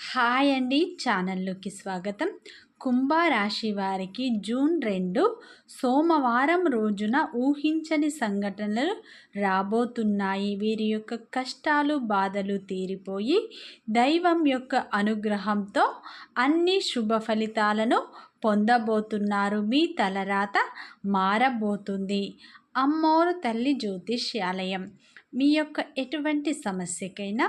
Hi అండి ఛానల్లోకి స్వాగతం. కుంభరాశి వారికి జూన్ రెండు సోమవారం రోజున ఊహించని సంఘటనలు రాబోతున్నాయి. వీరి యొక్క కష్టాలు బాధలు తీరిపోయి దైవం యొక్క అనుగ్రహంతో అన్ని శుభ ఫలితాలను పొందబోతున్నారు. మీ తలరాత మారబోతుంది. అమ్మోరు తల్లి జ్యోతిష్యాలయం. మీ యొక్క ఎటువంటి సమస్యకైనా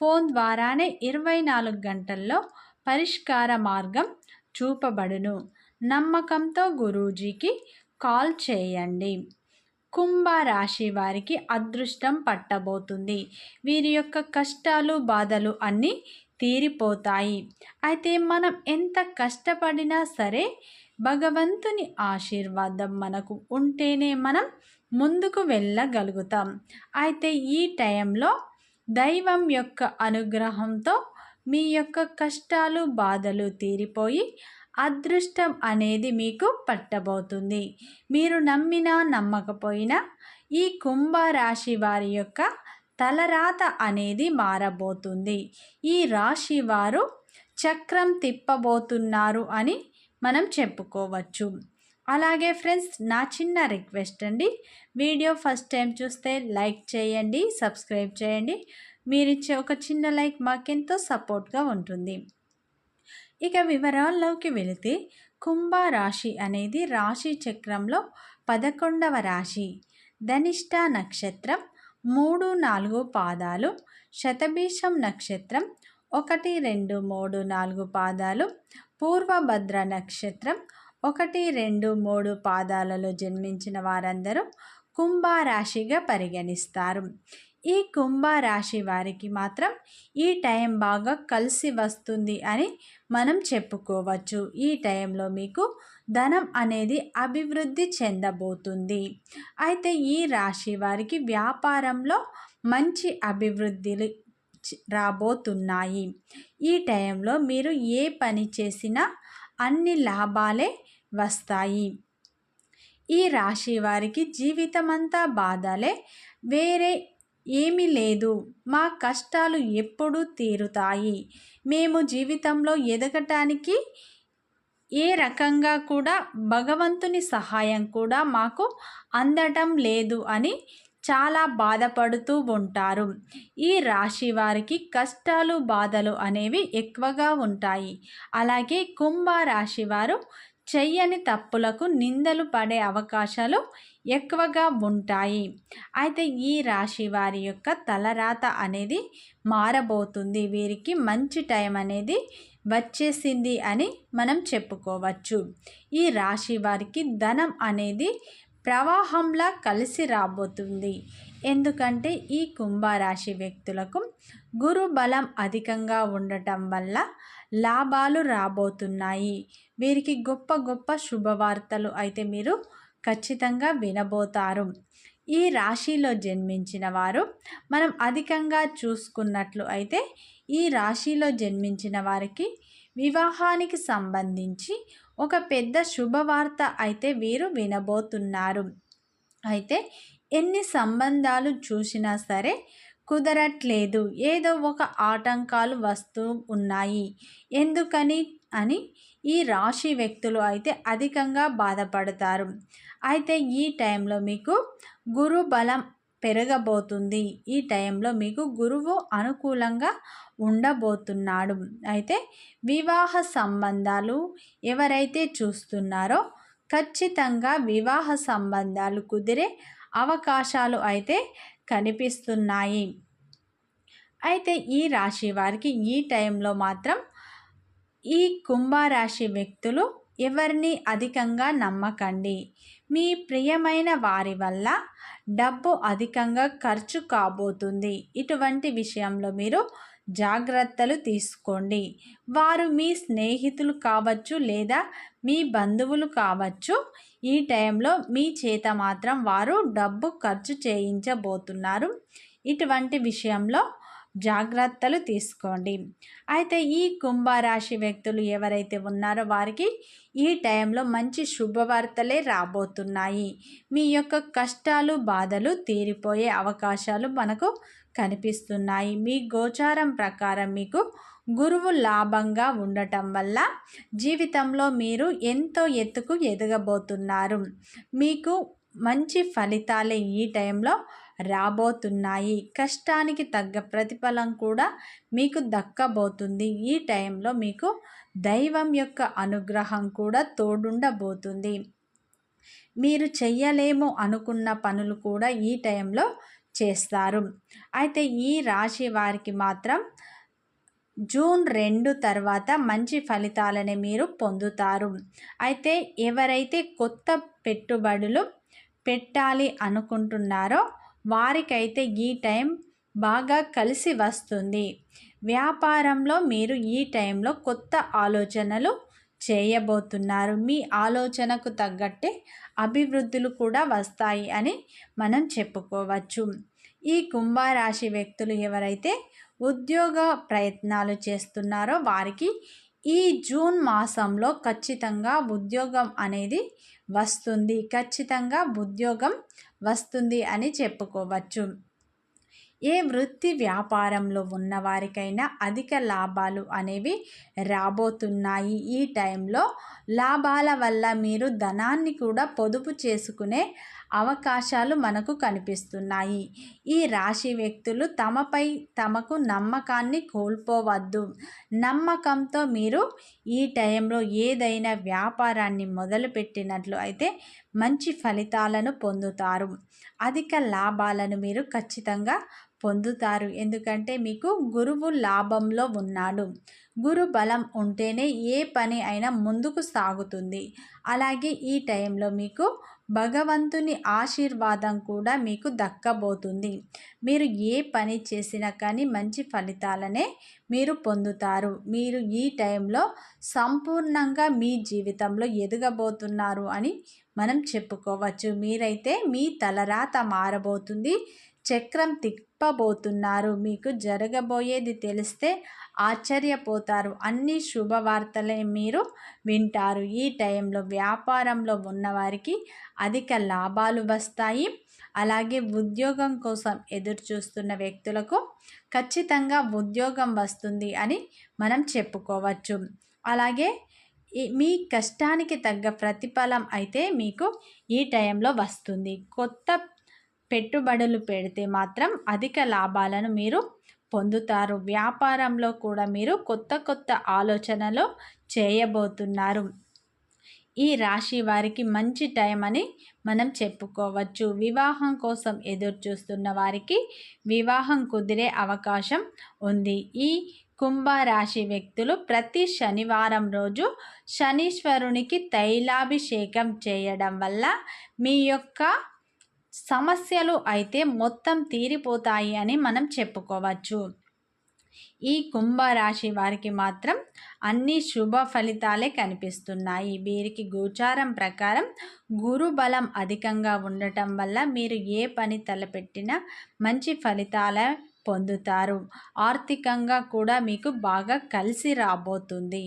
ఫోన్ ద్వారానే ఇరవై నాలుగు గంటల్లో పరిష్కార మార్గం చూపబడును. నమ్మకంతో గురూజీకి కాల్ చేయండి. కుంభ రాశి వారికి అదృష్టం పట్టబోతుంది. వీరి యొక్క కష్టాలు బాధలు అన్నీ తీరిపోతాయి. అయితే మనం ఎంత కష్టపడినా సరే భగవంతుని ఆశీర్వాదం మనకు ఉంటేనే మనం ముందుకు వెళ్ళగలుగుతాం. అయితే ఈ టైంలో దైవం యొక్క అనుగ్రహంతో మీ యొక్క కష్టాలు బాధలు తీరిపోయి అదృష్టం అనేది మీకు పట్టబోతుంది. మీరు నమ్మినా నమ్మకపోయినా ఈ కుంభరాశి వారి యొక్క తలరాత అనేది మారబోతుంది. ఈ రాశి వారు చక్రం తిప్పబోతున్నారు అని మనం చెప్పుకోవచ్చు. అలాగే ఫ్రెండ్స్ నా చిన్న రిక్వెస్ట్ అండి. వీడియో ఫస్ట్ టైం చూస్తే లైక్ చేయండి సబ్స్క్రైబ్ చేయండి. మీరు ఇచ్చే ఒక చిన్న లైక్ మాకెంతో సపోర్ట్గా ఉంటుంది. ఇక వివరాల్లోకి వెళితే కుంభ రాశి అనేది రాశి చక్రంలో పదకొండవ రాశి. ధనిష్ట నక్షత్రం మూడు నాలుగు పాదాలు శతభీషం నక్షత్రం ఒకటి రెండు మూడు నాలుగు పాదాలు పూర్వభద్ర నక్షత్రం ఒకటి రెండు మూడు పాదాలలో జన్మించిన వారందరూ కుంభరాశిగా పరిగణిస్తారు. ఈ కుంభరాశి వారికి మాత్రం ఈ టైం బాగా కలిసి వస్తుంది అని మనం చెప్పుకోవచ్చు. ఈ టైంలో మీకు ధనం అనేది అభివృద్ధి చెందబోతుంది. అయితే ఈ రాశి వారికి వ్యాపారంలో మంచి అభివృద్ధిలు రాబోతున్నాయి. ఈ టైంలో మీరు ఏ పని చేసినా అన్ని లాభాలే వస్తాయి. ఈ రాశి వారికి జీవితమంతా బాధలే వేరే ఏమీ లేదు. మా కష్టాలు ఎప్పుడు తీరుతాయి. మేము జీవితంలో ఎదగటానికి ఏ రకంగా కూడా భగవంతుని సహాయం కూడా మాకు అందటం లేదు అని చాలా బాధపడుతూ ఉంటారు. ఈ రాశి వారికి కష్టాలు బాధలు అనేవి ఎక్కువగా ఉంటాయి. అలాగే కుంభ రాశి వారు చెయ్యని తప్పులకు నిందలు పడే అవకాశాలు ఎక్కువగా ఉంటాయి. అయితే ఈ రాశి వారి యొక్క తలరాత అనేది మారబోతుంది. వీరికి మంచి టైం అనేది వచ్చేసింది అని మనం చెప్పుకోవచ్చు. ఈ రాశి వారికి ధనం అనేది ప్రవాహంలా కలిసి రాబోతుంది. ఎందుకంటే ఈ కుంభరాశి వ్యక్తులకు గురు బలం అధికంగా ఉండటం వల్ల లాభాలు రాబోతున్నాయి. వీరికి గొప్ప గొప్ప శుభవార్తలు అయితే మీరు ఖచ్చితంగా వినబోతారు. ఈ రాశిలో జన్మించిన వారు మనం అధికంగా చూసుకున్నట్లు అయితే ఈ రాశిలో జన్మించిన వారికి వివాహానికి సంబంధించి ఒక పెద్ద శుభవార్త అయితే వీరు వినబోతున్నారు. అయితే ఎన్ని సంబంధాలు చూసినా సరే కుదరట్లేదు. ఏదో ఒక ఆటంకాలు వస్తూ ఉన్నాయి. ఎందుకని అని ఈ రాశి వ్యక్తులు అయితే అధికంగా బాధపడతారు. అయితే ఈ టైంలో మీకు గురు బలం పెరగబోతుంది. ఈ టైంలో మీకు గురువు అనుకూలంగా ఉండబోతున్నాడు. అయితే వివాహ సంబంధాలు ఎవరైతే చూస్తున్నారో ఖచ్చితంగా వివాహ సంబంధాలు కుదిరే అవకాశాలు అయితే కనిపిస్తున్నాయి. అయితే ఈ రాశి వారికి ఈ టైంలో మాత్రం ఈ కుంభరాశి వ్యక్తులు ఎవరిని అధికంగా నమ్మకండి? మీ ప్రియమైన వారి వల్ల డబ్బు అధికంగా ఖర్చు కాబోతుంది. ఇటువంటి విషయంలో మీరు జాగ్రత్తలు తీసుకోండి. వారు మీ స్నేహితులు కావచ్చు లేదా మీ బంధువులు కావచ్చు ఈ టైంలో మీ చేత మాత్రం వారు డబ్బు ఖర్చు చేయించబోతున్నారు. ఇటువంటి విషయంలో జాగ్రత్తలు తీసుకోండి. అయితే ఈ కుంభరాశి వ్యక్తులు ఎవరైతే ఉన్నారో వారికి ఈ టైంలో మంచి శుభవార్తలే రాబోతున్నాయి. మీ యొక్క కష్టాలు బాధలు తీరిపోయే అవకాశాలు మనకు కనిపిస్తున్నాయి. మీ గోచారం ప్రకారం మీకు గురువు లాభంగా ఉండటం వల్ల జీవితంలో మీరు ఎంతో ఎత్తుకు ఎదగబోతున్నారు. మీకు మంచి ఫలితాలే ఈ టైంలో రాబోతున్నాయి. కష్టానికి తగ్గ ప్రతిఫలం కూడా మీకు దక్కబోతుంది. ఈ టైంలో మీకు దైవం యొక్క అనుగ్రహం కూడా తోడుండబోతుంది. మీరు చెయ్యలేము అనుకున్న పనులు కూడా ఈ టైంలో చేస్తారు. అయితే ఈ రాశి వారికి మాత్రం జూన్ రెండు తర్వాత మంచి ఫలితాలని మీరు పొందుతారు. అయితే ఎవరైతే కొత్త పెట్టుబడులు పెట్టాలి అనుకుంటున్నారో వారికైతే ఈ టైం బాగా కలిసి వస్తుంది. వ్యాపారంలో మీరు ఈ టైంలో కొత్త ఆలోచనలు చేయబోతున్నారు. మీ ఆలోచనకు తగ్గట్టే అభివృద్ధులు కూడా వస్తాయి అని మనం చెప్పుకోవచ్చు. ఈ కుంభరాశి వ్యక్తులు ఎవరైతే ఉద్యోగ ప్రయత్నాలు చేస్తున్నారో వారికి ఈ జూన్ మాసంలో ఖచ్చితంగా ఉద్యోగం అనేది వస్తుంది. ఖచ్చితంగా ఉద్యోగం వస్తుంది అని చెప్పుకోవచ్చు. ఏ వృత్తి వ్యాపారంలో ఉన్నవారికైనా అధిక లాభాలు అనేవి రాబోతున్నాయి. ఈ టైంలో లాభాల వల్ల మీరు ధనాన్ని కూడా పొదుపు చేసుకునే అవకాశాలు మనకు కనిపిస్తున్నాయి. ఈ రాశి వ్యక్తులు తమపై తమకు నమ్మకాన్ని కోల్పోవద్దు. నమ్మకంతో మీరు ఈ టైంలో ఏదైనా వ్యాపారాన్ని మొదలుపెట్టినట్లు అయితే మంచి ఫలితాలను పొందుతారు. అధిక లాభాలను మీరు ఖచ్చితంగా పొందుతారు. ఎందుకంటే మీకు గురువు లాభంలో ఉన్నాడు. గురు బలం ఉంటేనే ఏ పని అయినా ముందుకు సాగుతుంది. అలాగే ఈ టైంలో మీకు భగవంతుని ఆశీర్వాదం కూడా మీకు దక్కబోతుంది. మీరు ఏ పని చేసినా కానీ మంచి ఫలితాలనే మీరు పొందుతారు. మీరు ఈ టైంలో సంపూర్ణంగా మీ జీవితంలో ఎదగబోతున్నారు అని మనం చెప్పుకోవచ్చు. మీరైతే మీ తలరాత మారబోతుంది. చక్రం తిప్పబోతున్నారు. మీకు జరగబోయేది తెలిస్తే ఆశ్చర్యపోతారు. అన్ని శుభవార్తలే మీరు వింటారు. ఈ టైంలో వ్యాపారంలో ఉన్నవారికి అధిక లాభాలు వస్తాయి. అలాగే ఉద్యోగం కోసం ఎదురు చూస్తున్న వ్యక్తులకు ఖచ్చితంగా ఉద్యోగం వస్తుంది అని మనం చెప్పుకోవచ్చు. అలాగే మీ కష్టానికి తగ్గ ప్రతిఫలం అయితే మీకు ఈ టైంలో వస్తుంది. కొత్త పెట్టుబడులు పెడితే మాత్రం అధిక లాభాలను మీరు పొందుతారు. వ్యాపారంలో కూడా మీరు కొత్త కొత్త ఆలోచనలు చేయబోతున్నారు. ఈ రాశి వారికి మంచి టైం అని మనం చెప్పుకోవచ్చు. వివాహం కోసం ఎదురు చూస్తున్న వారికి వివాహం కుదిరే అవకాశం ఉంది. ఈ కుంభరాశి వ్యక్తులు ప్రతి శనివారం రోజు శనీశ్వరునికి తైలాభిషేకం చేయడం వల్ల మీ యొక్క సమస్యలు అయితే మొత్తం తీరిపోతాయి అని మనం చెప్పుకోవచ్చు. ఈ కుంభరాశి వారికి మాత్రం అన్ని శుభ ఫలితాలే కనిపిస్తున్నాయి. వీరికి గోచారం ప్రకారం గురు బలం అధికంగా ఉండటం వల్ల మీరు ఏ పని తలపెట్టినా మంచి ఫలితాల పొందుతారు. ఆర్థికంగా కూడా మీకు బాగా కలిసి రాబోతుంది.